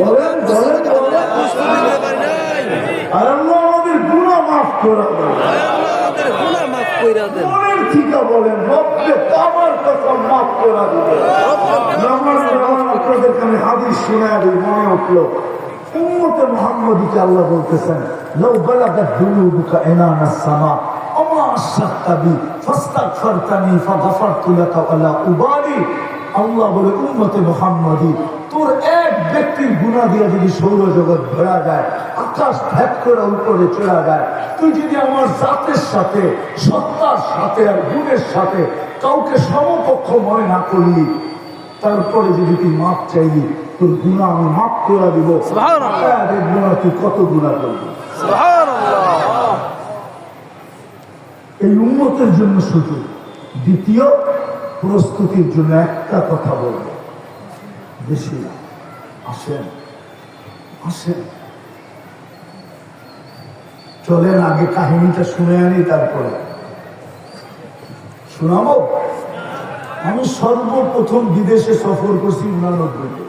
বলেন বলেন বলেন। আর আল্লাহ আমাদের গুণা মাফ করা মনের ঠিকা বলেন, রব্বে কামার কথা মাফ করা দিবে আপনাদেরকে আমি হাদিস শোনা দিই, মনে উঠল। উম্মতে মোহাম্মদীকে আল্লাহ বলতেছেন বালাগাত দুনুবুকা ইনানা সামা, আমা আশরাকতা বি, ফাস্তাগফারতানি ফাগফারতু লাকা ওয়ালা উবালি। আল্লাহ বলে, উম্মতে মোহাম্মদী, তোর ব্যক্তির গুণা দিয়ে যদি সৌরজগৎ ভরা যায় আকাশ ভেদ করে উপরে চড়া যায় তুই যদি আমার জাতের সাথে সত্তার সাথে আর গুণের সাথে কাউকে সমপক্ষ মনে না করলি তারপরে যদি তুই মাপ চাইলি তোর গুণা আমি মাপ করে দিব। দেখব না তুই কত গুণা করবি? এই উন্মতের জন্য শুধু দ্বিতীয় প্রস্তুতির জন্য একটা কথা বলব। বেশি না। আসেন আসেন। চলেন, আগে কাহিনীটা শুনে আনি তারপরে। শোনাবো? আমি সর্বপ্রথম বিদেশে সফর করছি উনানব্বইতে।